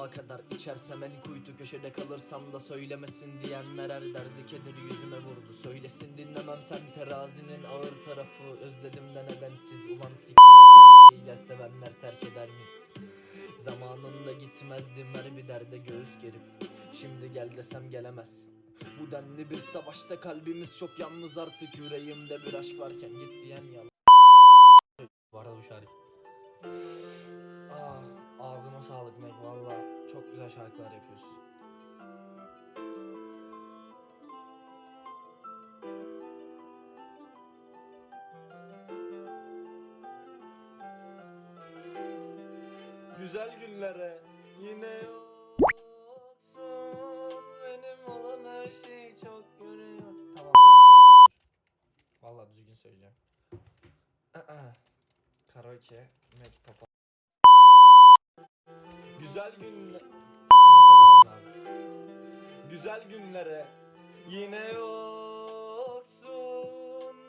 sonuna kadar içersem en kuytu köşede kalırsam da söylemesin diyenler her derdi kederi yüzüme vurdu. Söylesin dinlemem sen terazinin ağır tarafı. Özledim de nedensiz ulan siktir şeyiyle sevenler terk eder mi? Zamanında gitmezdim her bir derde göğüs gerip. Şimdi gel desem gelemezsin. Bu denli bir savaşta kalbimiz çok yalnız artık. Yüreğimde bir aşk varken git diyen yalan sağlık Meg valla çok güzel şarkılar yapıyorsun. Güzel günlere yine yoksun Benim olan her şey çok görüyor Tamam. Valla düzgün söyleyeceğim Karaoke Meg Papa Güzel günler Güzel günlere yine yoksun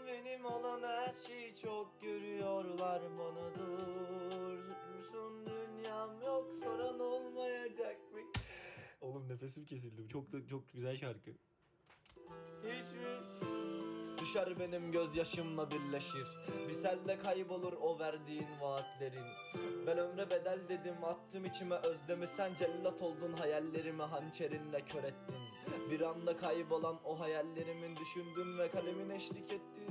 Benim olan her şeyi çok görüyorlar bana dursun Dünyam yok soran olmayacak mı? Oğlum nefesim kesildi. Çok da çok güzel şarkı. Hiç mi? Düşer benim gözyaşımla birleşir. Bir selde kaybolur o verdiğin vaatlerin. Ben ömre bedel dedim attım içime özlemi. Sen cellat oldun hayallerimi hançerinle kör ettin. Bir anda kaybolan o hayallerimin düşündün ve kalemin eşlik etti